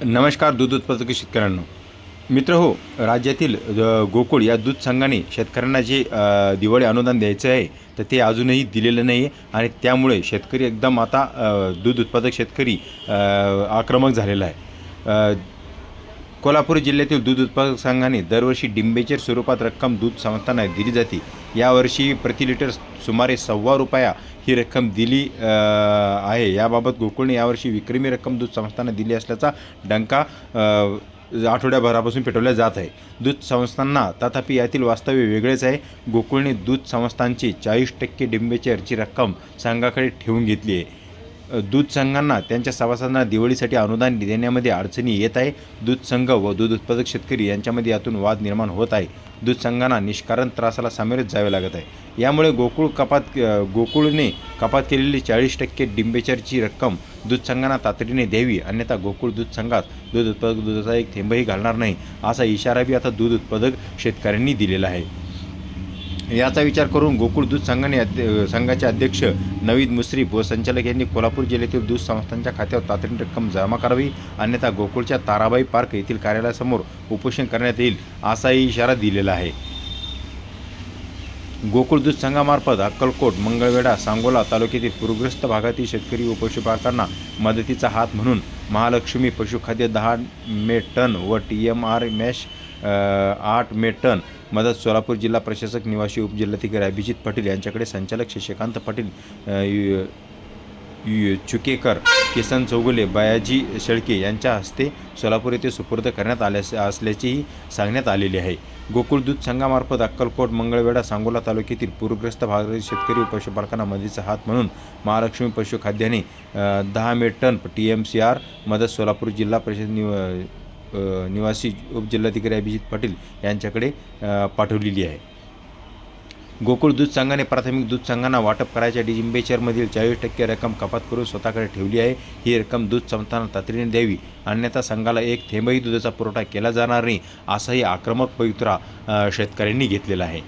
नमस्कार दूध उत्पादक शेतकऱ्यांनो. मित्र हो राज्यातील गोकुळ या दूध संघाने शेतकऱ्यांना जे दिवाळी अनुदान द्यायचं आहे तर ते अजूनही दिलेलं नाही आहे आणि त्यामुळे शेतकरी एकदम आता दूध उत्पादक शेतकरी आक्रमक झालेला आहे. कोल्हापूर जिल्ह्यातील दूध उत्पादक संघाने दरवर्षी डिंबेचेर स्वरूपात रक्कम दूध संस्थांना दिली जाते. यावर्षी प्रति लिटर सुमारे सव्वा रुपया ही रक्कम दिली आहे. याबाबत गोकुळने यावर्षी विक्रमी रक्कम दूध संस्थांना दिली असल्याचा डंका आठवड्याभरापासून पेटवल्या जात आहे. दूध संस्थांना तथापि यातील वास्तव्य वेगळेच आहे. गोकुळने दूध संस्थांची चाळीस टक्के डिंबेचेरची रक्कम संघाकडे ठेवून घेतली आहे. दूध संघांना त्यांच्या सभासदांना दिवाळीसाठी अनुदान देण्यामध्ये अडचणी येत आहे. दूध संघ व दूध उत्पादक शेतकरी यांच्यामध्ये यातून वाद निर्माण होत आहे. दूध संघांना निष्कारण त्रासाला सामोरेच जावे लागत आहे. यामुळे गोकुळ कपात गोकुळने कपात केलेली चाळीस टक्के डिंबेचरची रक्कम दूध संघांना तातडीने द्यावी अन्यथा गोकुळ दूध संघात दूध उत्पादक दुधाचा एक थेंबही घालणार नाही असा इशारा बी आता दूध उत्पादक शेतकऱ्यांनी दिलेला आहे. याचा विचार करून गोकुळ दूध संघाने अध्य संघाचे अध्यक्ष नवीद मुश्रीफ व संचालक यांनी कोल्हापूर जिल्ह्यातील दूध संस्थांच्या खात्यावर तातडीने रक्कम जमा करावी अन्यथा गोकुळच्या ताराबाई पार्क येथील कार्यालयासमोर उपोषण करण्यात येईल असाही इशारा दिलेला आहे. गोकुळ दूध संघामार्फत अक्कलकोट मंगळवेढा सांगोला तालुक्यातील पूरग्रस्त भागातील शेतकरी व पशुपालकांना मदतीचा हात म्हणून महालक्ष्मी पशुखाद्य दहा मे टन व टी एम आर मॅश आठ मे टन मदत सोलापूर जिल्हा प्रशासक निवासी उपजिल्हाधिकारी अभिजित पाटील यांच्याकडे संचालक शशिकांत पाटील यु- यु- चुकेकर किसन चौगुले बयाजी शेळके यांच्या हस्ते सोलापूर येथे सुपूर्द करण्यात आल्या असल्याचेही सांगण्यात आलेले आहे. गोकुळ दूध संघामार्फत अक्कलकोट मंगळवेढा सांगोला तालुक्यातील पूरग्रस्त भागातील शेतकरी व पशुपालकांना मदतीचा हात म्हणून महालक्ष्मी पशुखाद्याने दहा मे ton T M C R मदत सोलापूर जिल्हा परिषद निव निवासी उपजिल्हाधिकारी अभिजित पाटील यांच्याकडे पाठवलेली आहे. गोकुळ दूध संघाने प्राथमिक दूध संघांना वाटप करायच्या डिजिंबेचरमधील चाळीस टक्के रक्कम कपात करून स्वतःकडे ठेवली आहे. ही रक्कम दूध संस्थांना तातडीने द्यावी. अन्यथा संघाला एक थेंबही दुधाचा पुरवठा केला जाणार नाही असाही आक्रमक पवित्रा शेतकऱ्यांनी घेतलेला आहे.